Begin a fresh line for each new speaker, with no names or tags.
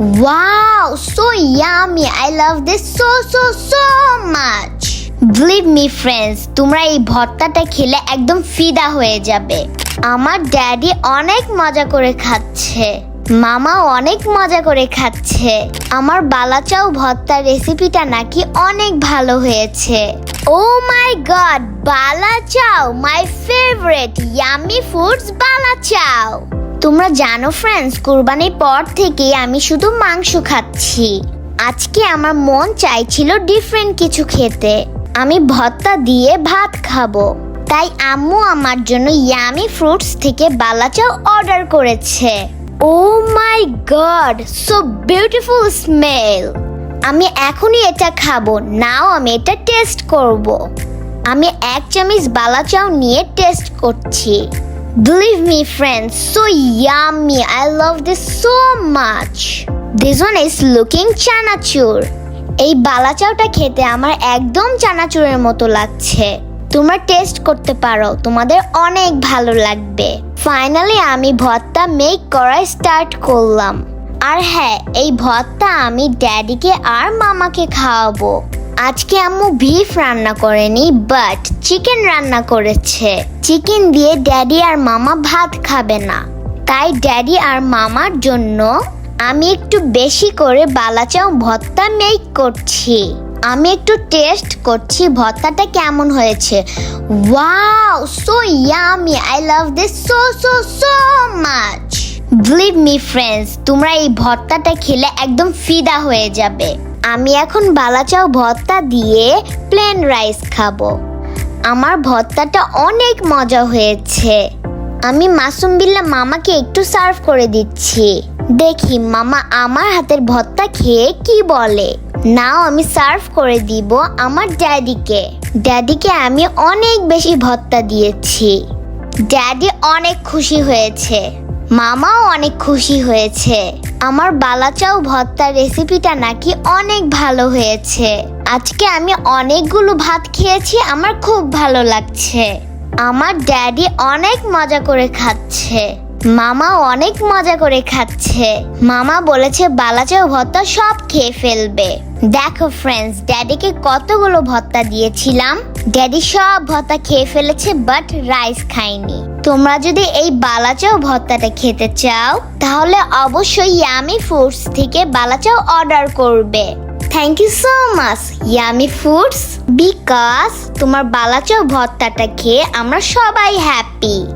Wow, so yummy. I love this so so so much. Believe me friends, তোমরা এই ভর্তাটা খেলে একদম ফিদা হয়ে যাবে। আমার ড্যাডি অনেক মজা করে খাচ্ছে। মামাও অনেক মজা করে খাচ্ছে। আমার বালাচাও ভর্তার রেসিপিটা নাকি অনেক ভালো হয়েছে। ও my god Balachao my favourite yummy foods Balachao. তোমরা জানো ফ্রেন্ডস কুরবানির পর থেকে আমি শুধু মাংস খাচ্ছি। আজকে আমার মন চাইছিল ডিফারেন্ট কিছু খেতে। আমি ভর্তা দিয়ে ভাত খাব। তাই আম্মু আমার জন্য ইয়ামি ফ্রুটস থেকে বালাচাও অর্ডার করেছে। ও my god so beautiful smell আমি এখনই এটা খাব, নাও আমি এটা টেস্ট করব। আমি এক চামচ বালাচাও নিয়ে টেস্ট করছি। Believe me, friends, so yummy. I love this so much. This one is looking চানাচুর এই বালাচাওটা খেতে আমার একদম চানাচুরের মতো লাগছে। তোমরা টেস্ট করতে পারো তোমাদের অনেক ভালো লাগবে। ফাইনালি আমি ভর্তা মেক করা স্টার্ট করলাম। আর হ্যাঁ এই ভর্তা আমি ড্যাডিকে আর মামাকে খাওয়াবো। আজকে আম্মু বিফ রান্না করেনি বাট চিকেন রান্না করেছে। চিকেন দিয়ে ড্যাডি আর মামা ভাত খাবে না। তাই ড্যাডি আর মামার জন্য আমি একটু বেশি করে বালাচাও ভর্তা মেক করছি। আমি একটু টেস্ট করছি ভর্তাটা কেমন হয়েছে। Wow so yummy I love this so so so much believe me friends তোমরা এই ভর্তাটা খেলে একদম ফিদা হয়ে যাবে। আমি এখন বালাচাও ভর্তা দিয়ে প্লেন রাইস খাব। আমার ভর্তাটা অনেক মজা হয়েছে। আমি মাসুম বিল্লা মামাকে একটু সার্ভ করে দিচ্ছি। দেখি মামা আমার হাতের ভর্তা খেয়ে কি বলে। নাও আমি সার্ভ করে দিব আমার ড্যাডিকে। ড্যাডিকে আমি অনেক বেশি ভর্তা দিয়েছি। ড্যাডি অনেক খুশি হয়েছে। মামাও অনেক খুশি হয়েছে। আমার বালাচাও ভর্তার রেসিপিটা নাকি অনেক ভালো হয়েছে। আজকে আমি অনেকগুলো ভাত খেয়েছি, আমার খুব ভালো লাগছে। আমার ড্যাডি অনেক মজা করে খাচ্ছে। মামা অনেক মজা করে খাচ্ছে। মামা বলেছে বালাচাও ভর্তা সব খেয়ে ফেলবে। দেখো ফ্রেন্ডস ড্যাডিকে কতগুলো ভর্তা দিয়েছিলাম। ড্যাডি সব ভর্তা খেয়ে ফেলেছে বাট রাইস খায়নি। তোমরা যদি এই বালাচাও ভর্তাটা খেতে চাও, তাহলে অবশ্যই ইয়ামি ফুডস থেকে বালাচাও অর্ডার করবে। Thank you so much yummy foods because তোমার বালাচাও ভর্তাটা খেয়ে আমরা সবাই হ্যাপি